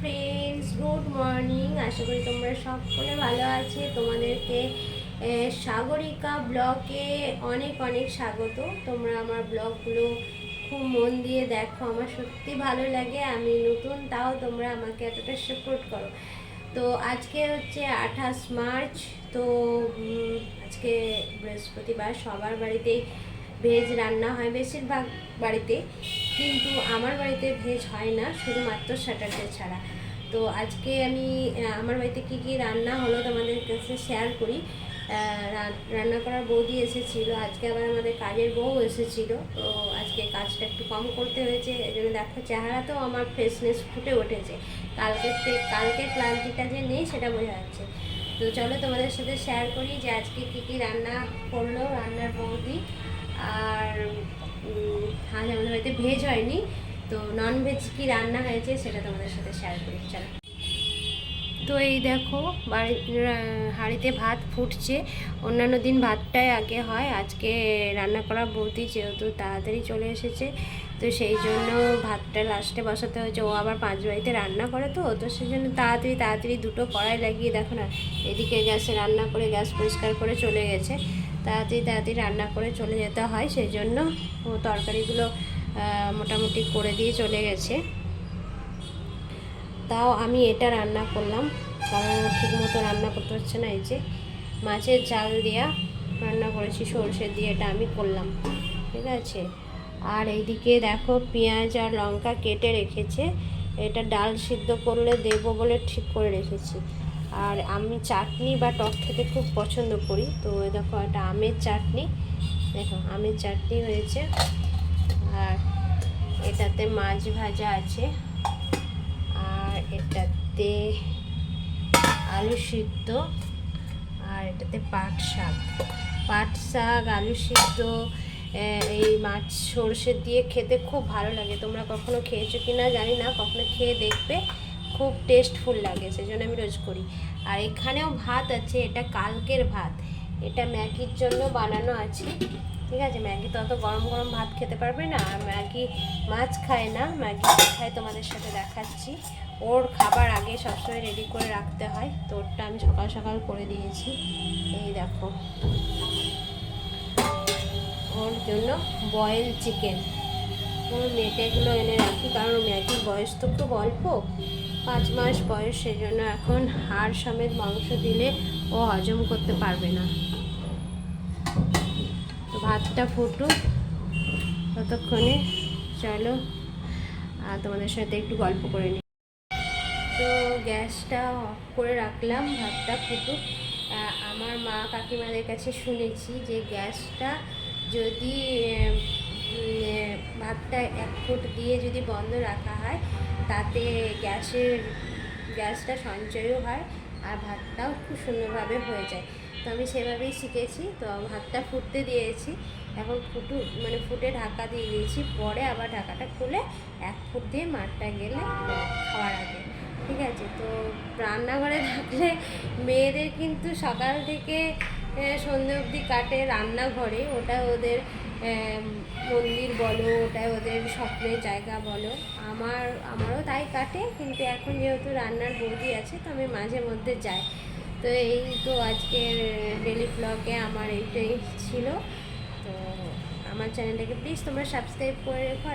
Friends good morning আশা করি তোমরা সকলে ভালো আছে। তোমাদেরকে সাগরিকা ব্লগে অনেক অনেক স্বাগত। তোমরা আমার ব্লগগুলো খুব মন দিয়ে দেখো। আমার সত্যি ভালো লাগে, আমি নতুন, তাও তোমরা আমাকে এতটা সাপোর্ট করো। তো আজকে হচ্ছে আঠাশ মার্চ, তো আজকে বৃহস্পতিবার সবার বাড়িতেই ভেজ রান্না হয় বেশিরভাগ বাড়িতে কিন্তু আমার বাড়িতে ভেজ হয় না, শুধুমাত্র স্যাটারডে ছাড়া। তো আজকে আমি আমার বাড়িতে কী কী রান্না হলো তোমাদের কাছে শেয়ার করি। রান্না করার বৌদি এসেছিল, আজকে আবার আমাদের কাজের বউ এসেছিল। তো আজকে কাজটা একটু কম করতে হয়েছে এই জন্য দেখো চেহারাতেও আমার ফ্রেশনেস ফুটে উঠেছে। কালকের থেকে কালকের ক্লান্তিটা যে নেই সেটা বোঝা যাচ্ছে। তো চলো তোমাদের সাথে শেয়ার করি যে আজকে কী কী রান্না করল রান্নার বৌদি। আর আজ আমাদের বাড়িতে ভেজ হয়নি, তো নন ভেজ কি রান্না হয়েছে সেটা তোমাদের সাথে শেয়ার করি, চলো। তো এই দেখো বাড়ি হাঁড়িতে ভাত ফুটছে, অন্যান্য দিন ভাতটাই আগে হয়, আজকে রান্না করা বৌদি যেহেতু তাড়াতাড়ি চলে এসেছে, তো সেই জন্য ভাতটা লাস্টে বসাতে হয়েছে, ও আবার পাঁচ বাড়িতে রান্না করে তো তো সেই জন্য তাড়াতাড়ি তাড়াতাড়ি দুটো কড়াই লাগিয়ে দেখো না, এদিকে গ্যাসে রান্না করে গ্যাস পরিষ্কার করে চলে গেছে তাড়াতাড়ি তাড়াতাড়ি রান্না করে চলে যেতে হয় সেই জন্য ও তরকারিগুলো মোটামুটি করে দিয়ে চলে গেছে। তাও আমি এটা রান্না করলাম, কারণ ঠিক মতো রান্না করতে পারছে না, এই যে মাছের জাল দিয়া রান্না করেছি, সর্ষে দিয়ে এটা আমি করলাম, ঠিক আছে? আর এইদিকে দেখো পেঁয়াজ আর লঙ্কা কেটে রেখেছে, এটা ডাল সিদ্ধ করলে দেবো বলে ঠিক করে রেখেছি। আর আমি চাটনি বা টক খেতে খুব পছন্দ করি। তো দেখো একটা আমের চাটনি। দেখো, আমের চাটনি হয়েছে। আর এটাতে মাছ ভাজা আছে। আর এটাতে আলু সিদ্ধ। আর এটাতে পাট শাক। পাট শাক, আলু সিদ্ধ এই মাছ সর্ষে দিয়ে খেতে খুব ভালো লাগে। তোমরা কখনো খেয়েছো কি না জানি না, কখনো খেয়ে দেখবে। খুব টেস্টফুল লাগে সেই জন্য আমি রোজ করি। আর এখানেও ভাত আছে, এটা কালকের ভাত। এটা ম্যাগির জন্য বানানো আছে, ঠিক আছে? ম্যাগি তো অত গরম গরম ভাত খেতে পারবে না, আর ম্যাগি মাছ খায় না, ম্যাগি খায়, তোমাদের সাথে দেখাচ্ছি। ওর খাবার আগে সবসময় রেডি করে রাখতে হয়, তো ওরটা আমি সকাল সকাল করে দিয়েছি। এই দেখো। ওর জন্য বয়েল চিকেন ওর মেটেগুলো এনে রাখি, কারণ ম্যাগির বয়স তো খুব অল্প। পাঁচ মাস বয়স সেই জন্য এখন হাড় সমেত মাংস দিলে ও হজম করতে পারবে না। ভাতটা ফুটুক, ততক্ষণে চলো তোমাদের সাথে একটু গল্প করে নিই। তো গ্যাসটা অফ করে রাখলাম, ভাতটা ফুটুক। আমার মা কাকিমাদের কাছে শুনেছি যে গ্যাসটা যদি ভাতটা এক ফুট দিয়ে যদি বন্ধ রাখা হয়, তাতে গ্যাসের, গ্যাসটা সঞ্চয়ও হয় আর ভাতটাও খুব সুন্দরভাবে হয়ে যায়। তো আমি সেভাবেই শিখেছি। তো ভাতটা ফুটতে দিয়েছি। এখন ফুটু মানে ফুটে ঢাকা দিয়ে দিয়েছি। পরে আবার ঢাকাটা খুলে এক ফুট দিয়ে মাঠটা গেলে খাওয়ার আগে। ঠিক আছে? তো রান্নাঘরে থাকলে মেয়েদের কিন্তু সকাল থেকে সন্ধে অবধি কাটে রান্নাঘরে। ওটা ওদের মন্দির বলো, ওটা ওদের স্বপ্নের জায়গা বলো। আমার, আমারও তাই কাটে, কিন্তু এখন যেহেতু রান্নার বৌদি আছে, তো আমি মাঝে মধ্যে যাই। তো এই তো আজকের ডেলি ব্লগে আমার এইটাই ছিল। তো আমার চ্যানেলটাকে প্লিজ তোমরা সাবস্ক্রাইব করে রেখো